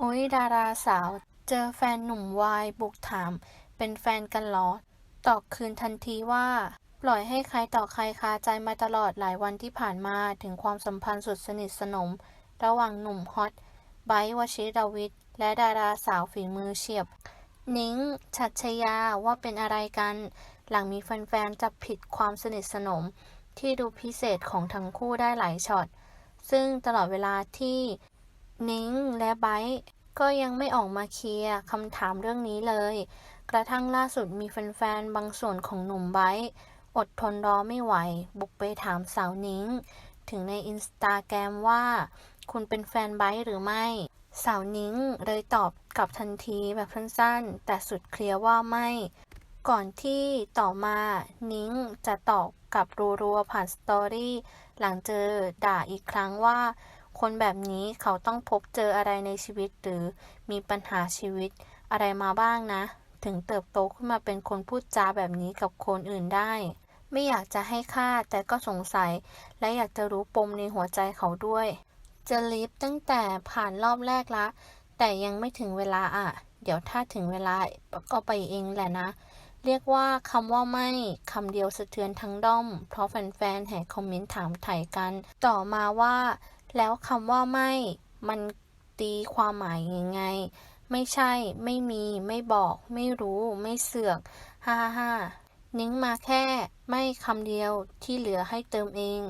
โอ้ยดาราสาว เจอแฟนหนุ่มวายบุกถาม เป็นแฟนกันหรอ ตอบคืนทันทีว่า ปล่อยให้ใครต่อใครคาใจมาตลอดหลายวันที่ผ่านมาถึงความสัมพันธ์สุดสนิทสนม ระหว่างหนุ่มฮอตไบร์ทวชิรวิทย์และดาราสาวฝีมือเฉียบ นิ้งชัชยาว่าเป็นอะไรกัน หลังมีแฟนๆจับผิดความสนิทสนม ที่ดูพิเศษของทั้งคู่ได้หลายช็อตซึ่งตลอดเวลาที่ นิ้งและไบร์ก็ยังไม่ออกมาเคลียร์คำถามเรื่องนี้เลย กระทั่งล่าสุดมีแฟนๆ บางส่วนของหนุ่มไบร์อดทนรอไม่ไหว บุกไปถามสาวนิ้ง ถึงในอินสตาแกรมว่า คุณเป็นแฟนไบร์หรือไม่ สาวนิ้งเลยตอบกลับทันทีแบบสั้นๆ แต่สุดเคลียร์ว่าไม่ ก่อนที่ต่อมานิ้งจะตอบกลับรัวๆผ่านสตอรี่หลังเจอด่าอีกครั้งว่า คนแบบนี้เขาต้องพบเจออะไรในชีวิตหรือมีปัญหาชีวิตอะไรมาบ้างนะ ถึงเติบโตขึ้นมาเป็นคนพูดจาแบบนี้กับคนอื่นได้ ไม่อยากจะให้ค่าแต่ก็สงสัย และอยากจะรู้ปมในหัวใจเขาด้วย จะลิฟต์ตั้งแต่ผ่านรอบแรกละ แต่ยังไม่ถึงเวลาอะ เดี๋ยวถ้าถึงเวลาก็ไปเองแหละนะ เรียกว่าคำว่าไม่คำเดียวสะเทือนทั้งด้อม เพราะแฟนๆแห่คอมเมนต์ถามไถ่กัน ต่อมาว่า แล้วคำว่าไม่ มันตีความหมายยังไง ไม่ใช่ ไม่มี ไม่บอก ไม่รู้ ไม่เสือกฮ่าฮ่าฮ่านิ้งมาแค่ ไม่คำเดียวที่เหลือให้เติมเอง